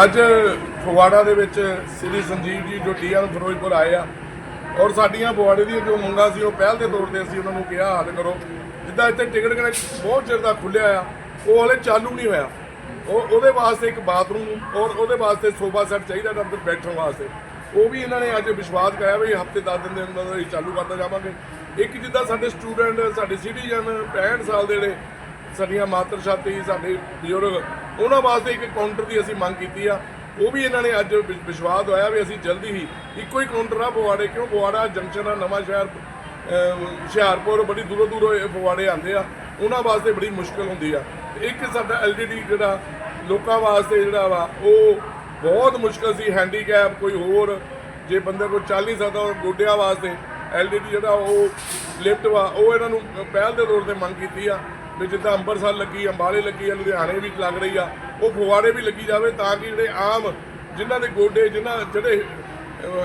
I do. Phagwara ਦੇ ਵਿੱਚ ਸ੍ਰੀ ਸੰਜੀਵ ਜੀ ਜੋ ਡੀਆਰ ਫਿਰੋਜ਼ਪੁਰ ਆਏ ਆ, ਔਰ ਸਾਡੀਆਂ ਫਗਵਾੜੇ ਦੀਆਂ ਜੋ ਮੰਗਾਂ ਸੀ, ਉਹ ਪਹਿਲ ਦੇ ਤੌਰ ਤੇ ਅਸੀਂ ਉਹਨਾਂ ਨੂੰ ਕਿਹਾ, ਹੱਲ ਕਰੋ। ਜਿੱਦਾਂ ਇੱਥੇ ਟਿਕਟ ਕਨੈਕਟ ਬਹੁਤ ਚਿਰ ਦਾ ਖੁੱਲਿਆ ਆ, ਉਹ ਹਲੇ ਚਾਲੂ ਨਹੀਂ ਹੋਇਆ। ਉਹ, ਉਹਦੇ ਵਾਸਤੇ ਇੱਕ ਬਾਥਰੂਮ, ਔਰ ਉਹਦੇ ਵਾਸਤੇ ਸੋਫਾ ਸੈੱਟ ਚਾਹੀਦਾ ਤਾਂ ਅੰਦਰ ਬੈਠਣ ਵਾਸਤੇ। ਉਹ ਵੀ ਇਹਨਾਂ ਨੇ ਅੱਜ ਵਿਸ਼ਵਾਸ ਕਰਾਇਆ ਵੀ ਹਫ਼ਤੇ 10 ਦਿਨ ਦੇ ਅੰਦਰ ਅਸੀਂ ਚਾਲੂ ਕਰਦਾ ਜਾਵਾਂਗੇ। ਇੱਕ ਜਿੱਦਾਂ ਸਾਡੇ ਸਟੂਡੈਂਟ, ਸਾਡੇ ਸਿਟੀਜ਼ਨ 65 ਸਾਲ ਦੇ ਜਿਹੜੇ ਸਾਡੀਆਂ ਮਾਤਰ ਛਾਤੀ ਸਾਡੇ ਬਜ਼ੁਰਗ, ਉਹਨਾਂ ਵਾਸਤੇ ਇੱਕ ਕਾਊਂਟਰ ਦੀ ਅਸੀਂ ਮੰਗ ਕੀਤੀ ਆ ਉਹ ਵੀ ਇਹਨਾਂ ਨੇ ਅੱਜ ਵਿ- ਵਿਸ਼ਵਾਸ ਹੋਇਆ ਵੀ ਅਸੀਂ ਜਲਦੀ ਹੀ ਇੱਕੋ ਹੀ ਕਾਊਂਟਰ ਆ ਫਗਵਾੜੇ, ਕਿਉਂ ਫਗਵਾੜਾ, ਜੰਕਸ਼ਨ ਆ, ਨਵਾਂ ਸ਼ਹਿਰ ਹੁਸ਼ਿਆਰਪੁਰ, ਬੜੀ ਦੂਰੋਂ ਦੂਰੋਂ ਇਹ ਫਗਵਾੜੇ ਆਉਂਦੇ ਆ। ਉਹਨਾਂ ਵਾਸਤੇ ਬੜੀ ਮੁਸ਼ਕਲ ਹੁੰਦੀ ਆ। ਇੱਕ ਸਾਡਾ ਐਲਡੀਡੀ ਜਿਹੜਾ ਲੋਕਾਂ ਵਾਸਤੇ ਜਿਹੜਾ ਵਾ, ਉਹ ਬਹੁਤ ਮੁਸ਼ਕਲ ਸੀ ਹੈਂਡੀਕੈਪ ਕੋਈ ਹੋਰ, ਜੇ ਬੰਦੇ ਕੋਈ ਚੱਲ ਨਹੀਂ ਸਕਦਾ ਉਹ ਗੋਡਿਆਂ ਵਾਸਤੇ ਐਲਡੀਡੀ ਜਿਹੜਾ ਉਹ ਲਿਫਟ ਵਾ, ਉਹ ਇਹਨਾਂ ਨੂੰ ਪਹਿਲ ਦੇ ਤੌਰ ਤੇ ਮੰਗ ਕੀਤੀ ਆ। ਵੀ ਜਿੱਦਾਂ ਅੰਮ੍ਰਿਤਸਰ ਲੱਗੀ ਅੰਬਾਲੇ ਲੱਗੀ ਆ, ਲੁਧਿਆਣੇ ਵੀ ਲੱਗ ਰਹੀ ਆ, ਉਹ ਫਗਵਾੜੇ ਵੀ ਲੱਗੀ ਜਾਵੇ ਤਾਂ ਕਿ ਜਿਹੜੇ ਆਮ ਜਿਨ੍ਹਾਂ ਦੇ ਗੋਡੇ, ਜਿਨ੍ਹਾਂ ਜਿਹੜੇ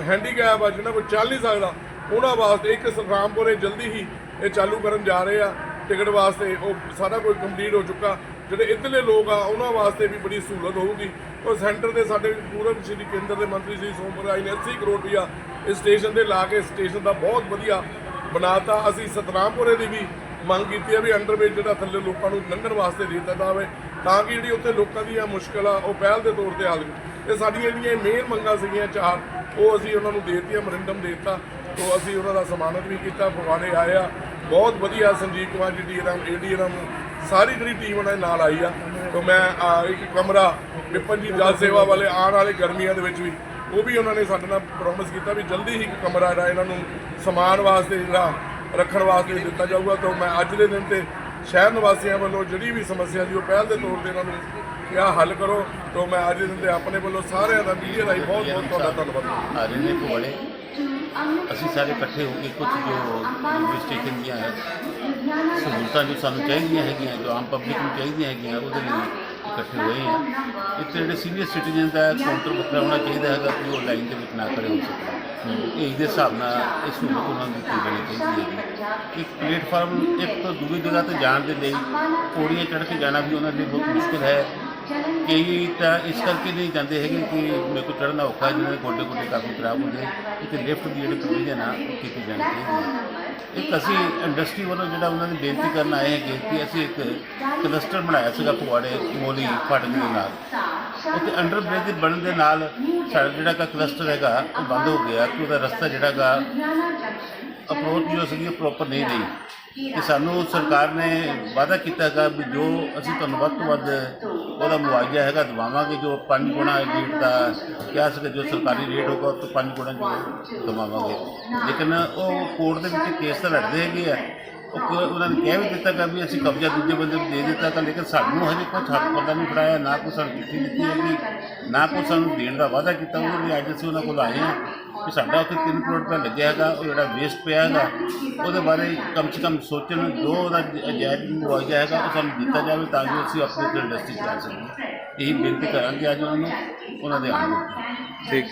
ਹੈਂਡੀਕੈਪ ਆ, ਜਿਨ੍ਹਾਂ ਕੋਲ ਚੱਲ ਨਹੀਂ ਸਕਦਾ, ਉਹਨਾਂ ਵਾਸਤੇ ਇੱਕ ਸਤਰਾਮਪੁਰੇ ਜਲਦੀ ਹੀ ਇਹ ਚਾਲੂ ਕਰਨ ਜਾ ਰਹੇ ਆ, ਟਿਕਟ ਵਾਸਤੇ ਉਹ ਸਾਰਾ ਕੁਝ ਕੰਪਲੀਟ ਹੋ ਚੁੱਕਾ। ਜਿਹੜੇ ਇੱਧਰਲੇ ਲੋਕ ਆ, ਉਹਨਾਂ ਵਾਸਤੇ ਵੀ ਬੜੀ ਸਹੂਲਤ ਹੋਊਗੀ। ਉਹ ਸੈਂਟਰ ਦੇ ਸਾਡੇ ਪੂਰਬ ਸ਼੍ਰੀ ਕੇਂਦਰ ਦੇ ਮੰਤਰੀ ਸੀ ਸੋਮ ਰਾਏ ਨੇ 80 ਕਰੋੜ ਰੁਪਇਆ ਇਸ ਸਟੇਸ਼ਨ ਦੇ ਲਾ ਕੇ ਸਟੇਸ਼ਨ ਦਾ ਬਹੁਤ ਵਧੀਆ ਬਣਾਤਾ। ਅਸੀਂ ਸਤਨਾਮਪੁਰੇ ਦੀ ਵੀ ਮੰਗ ਕੀਤੀ ਹੈ ਵੀ ਅੰਡਰਵੇਜ ਜਿਹੜਾ ਥੱਲੇ ਲੋਕਾਂ ਨੂੰ ਲੰਘਣ ਵਾਸਤੇ ਦੇ ਦਿੱਤਾ ਜਾਵੇ, ਤਾਂ ਕਿ ਜਿਹੜੀ ਉੱਥੇ ਲੋਕਾਂ ਦੀਆਂ ਮੁਸ਼ਕਲ ਆ ਉਹ ਪਹਿਲ ਦੇ ਤੌਰ ਤੇ ਹੱਲ ਇਹ ਸਾਡੀਆਂ ਜਿਹੜੀਆਂ ਮੇਨ ਮੰਗਾਂ ਸੀਗੀਆਂ ਚਾਰ, ਉਹ ਅਸੀਂ ਉਹਨਾਂ ਨੂੰ ਦੇ ਦਿੱਤੀਆਂ ਮਰਿੰਡਮ ਦੇ ਦਿੱਤਾ, ਤੋਂ ਅਸੀਂ ਉਹਨਾਂ ਦਾ ਸਨਮਾਨਿਤ ਵੀ ਕੀਤਾ, ਫਗਵਾੜੇ ਆਏ ਆ। ਬਹੁਤ ਵਧੀਆ ਸੰਜੀਵ ਕੁਮਾਰ ਜੀ ਡੀਆਰਐਮ ਏਡੀਆਰਐਮ ਸਾਰੀ ਜਿਹੜੀ ਟੀਮ ਉਹਨਾਂ ਦੇ ਨਾਲ ਆਈ ਆ। ਤੋਂ ਮੈਂ ਇੱਕ ਕਮਰਾ, ਵਿਪਨ ਜੀ, ਜਲ ਸੇਵਾ ਵਾਲੇ ਆਉਣ ਵਾਲੇ ਗਰਮੀਆਂ ਦੇ ਵਿੱਚ ਵੀ, ਉਹ ਵੀ ਉਹਨਾਂ ਨੇ ਸਾਡੇ ਨਾਲ ਪ੍ਰੋਮਿਸ ਕੀਤਾ ਵੀ ਜਲਦੀ ਹੀ ਇੱਕ ਕਮਰਾ ਜਿਹੜਾ ਇਹਨਾਂ ਨੂੰ ਸਮਾਨ ਵਾਸਤੇ ਜਿਹੜਾ ਰੱਖਣ ਵਾਸਤੇ ਦਿੱਤਾ ਜਾਊਗਾ ਤਾਂ ਮੈਂ ਅੱਜ ਦੇ ਦਿਨ ਤੇ ਸ਼ਹਿਰ ਨਿਵਾਸੀਆਂ ਵੱਲੋਂ ਜਿਹੜੀ ਵੀ ਸਮੱਸਿਆ ਸੀ ਉਹ ਪਹਿਲ ਦੇ ਤੌਰ ਤੇ ਇਹਨਾਂ ਨੂੰ ਕਿਹਾ, ਹੱਲ ਕਰੋ। ਤਾਂ ਮੈਂ ਅੱਜ ਦੇ ਦਿਨ ਤੇ ਆਪਣੇ ਵੱਲੋਂ ਸਾਰਿਆਂ ਦਾ ਮੀਡੀਆ ਰਾਹੀਂ ਬਹੁਤ ਬਹੁਤ ਤੁਹਾਡਾ ਧੰਨਵਾਦ ਆ ਰਹੇ ਨੇ ਕੋਲੇ ਅਸੀਂ ਸਾਰੇ ਇਕੱਠੇ ਹੋ ਕੇ ਕੁਝ ਜੋ ਰੇਲਵੇ ਸਟੇਸ਼ਨ ਦੀਆਂ ਸਹੂਲਤਾਂ ਜੋ ਸਾਨੂੰ ਚਾਹੀਦੀਆਂ ਹੈਗੀਆਂ, ਜੋ ਆਮ ਪਬਲਿਕ ਨੂੰ ਚਾਹੀਦੀਆਂ ਹੈਗੀਆਂ, ਉਹਦੇ ਲਈ ਇਕੱਠੇ ਹੋਏ ਹਾਂ ਇੱਥੇ ਜਿਹੜੇ ਸੀਨੀਅਰ ਸਿਟੀਜ਼ਨ ਦਾ ਕਾਊਂਟਰ ਵੱਖਰਾ ਹੋਣਾ ਚਾਹੀਦਾ ਹੈਗਾ ਕਿ ਉਹ ਲਾਈਨ ਦੇ ਵਿੱਚ ਨਾ ਖੜੇ ਹੋ ਸਕਣ। ਇਹ ਦੇ ਹਿਸਾਬ ਨਾਲ ਇਹ ਸਹੂਲਤ ਉਹਨਾਂ ਨੂੰ ਦਿੱਤੀ ਜਾਣੀ ਚਾਹੀਦੀ ਹੈਗੀ। ਇੱਕ ਪਲੇਟਫਾਰਮ ਇੱਕ ਤੋਂ ਦੂਜੀ ਜਗ੍ਹਾ ਤੇ ਜਾਣ ਦੇ ਲਈ ਪੌੜੀਆਂ ਚੜ੍ਹ ਕੇ ਜਾਣਾ ਵੀ ਉਹਨਾਂ ਲਈ ਬਹੁਤ ਮੁਸ਼ਕਲ ਹੈ। ਕਈ ਤਾਂ ਇਸ ਕਰਕੇ ਨਹੀਂ ਜਾਂਦੇ ਹੈਗੇ ਕਿ ਮੇਰੇ ਕੋਲ ਚੜ੍ਹਨਾ ਔਖਾ ਹੈ ਜਿਹਨਾਂ ਦੇ ਗੋਡੇ ਗੋਡੇ ਕਾਫੀ ਖਰਾਬ ਹੁੰਦੇ ਇੱਥੇ ਲਿਫਟ ਦੀ ਜਿਹੜੀ ਪ੍ਰੋਵੀਜ਼ਨ ਆ, ਉਹ ਕੀਤੀ ਜਾਣੀ ਚਾਹੀਦੀ ਹੈ। ਇੱਕ ਅਸੀਂ ਇੰਡਸਟਰੀ ਵੱਲੋਂ ਜਿਹੜਾ ਉਹਨਾਂ ਦੀ ਬੇਨਤੀ ਕਰਨ ਆਏ ਹੈਗੇ ਕਿ ਅਸੀਂ ਇੱਕ ਕਲਸਟਰ ਬਣਾਇਆ ਸੀਗਾ ਫਗਵਾੜੇ ਮੋਲੀ ਫਾਟਕ ਦੇ ਨਾਲ। ਉੱਥੇ ਅੰਡਰ ਬ੍ਰਿਜ ਬਣਨ ਦੇ ਨਾਲ ਸਾਡਾ ਜਿਹੜਾ ਕਾ ਕਲਸਟਰ ਹੈਗਾ, ਉਹ ਬੰਦ ਹੋ ਗਿਆ। ਕਿ ਉਹਦਾ ਰਸਤਾ ਜਿਹੜਾ ਗਾ ਅਪਰੋਚ ਜੋ ਸੀਗੀ ਪ੍ਰੋਪਰ ਨਹੀਂ ਰਹੀ। ਕਿ ਸਾਨੂੰ ਸਰਕਾਰ ਨੇ ਵਾਅਦਾ ਕੀਤਾ ਹੈਗਾ ਵੀ ਜੋ ਅਸੀਂ ਤੁਹਾਨੂੰ ਵੱਧ ਤੋਂ ਵੱਧ ਉਹਦਾ ਮੁਆਵਜ਼ਾ ਹੈਗਾ, ਦਵਾਵਾਂਗੇ ਜੋ ਪੰਜ ਗੁਣਾ ਰੇਟ ਦਾ ਕਿਹਾ ਸੀਗਾ ਜੋ ਸਰਕਾਰੀ ਰੇਟ ਹੋਗਾ ਉਹ ਤੋਂ ਪੰਜ ਗੁਣਾ ਜੋ ਦਵਾਵਾਂਗੇ। ਲੇਕਿਨ ਉਹ ਕੋਰਟ ਦੇ ਵਿੱਚ ਕੇਸ ਤਾਂ ਲੜਦੇ ਹੈਗੇ ਆ। ਉਹ ਕ- ਉਹਨਾਂ ਨੇ ਕਹਿ ਵੀ ਦਿੱਤਾ ਕਿ ਵੀ ਅਸੀਂ ਕਬਜ਼ਾ ਦੂਜੇ ਬੰਦੇ ਨੂੰ ਦੇ ਦਿੱਤਾ ਤਾਂ ਲੇਕਿਨ ਸਾਨੂੰ ਹਜੇ ਕੋਈ ਹੱਥ ਪਤਾ ਨਹੀਂ ਫੜਾਇਆ, ਨਾ ਕੋਈ ਸਾਨੂੰ ਚਿੱਠੀ ਦਿੱਤੀ ਹੈਗੀ, ਨਾ ਕੋਈ ਸਾਨੂੰ ਦੇਣ ਦਾ ਵਾਅਦਾ ਕੀਤਾ। ਉਹਦੇ ਲਈ ਅੱਜ ਅਸੀਂ ਉਹਨਾਂ ਕੋਲ ਆਏ ਹਾਂ ਕਿ ਸਾਡਾ ਉੱਥੇ 3 ਕਰੋੜ ਰੁਪਇਆ ਲੱਗਿਆ ਹੈਗਾ, ਉਹ ਜਿਹੜਾ ਵੇਸਟ ਪਿਆ ਹੈਗਾ, ਉਹਦੇ ਬਾਰੇ ਕਮ ਸੇ ਕਮ ਸੋਚਣ ਜੋ ਉਹਦਾ ਜਾਇਜ਼ ਮੁਆਵਜ਼ਾ ਹੈਗਾ, ਉਹ ਸਾਨੂੰ ਦਿੱਤਾ ਜਾਵੇ ਤਾਂ ਕਿ ਅਸੀਂ ਆਪਣੀ ਇੰਡਸਟਰੀ ਚਲਾ ਸਕੀਏ। ਇਹੀ ਬੇਨਤੀ ਕਰਾਂਗੇ ਅੱਜ ਉਹਨਾਂ ਨੂੰ, ਉਹਨਾਂ ਦੇ ਆਉਣ ਨੂੰ। ਠੀਕ।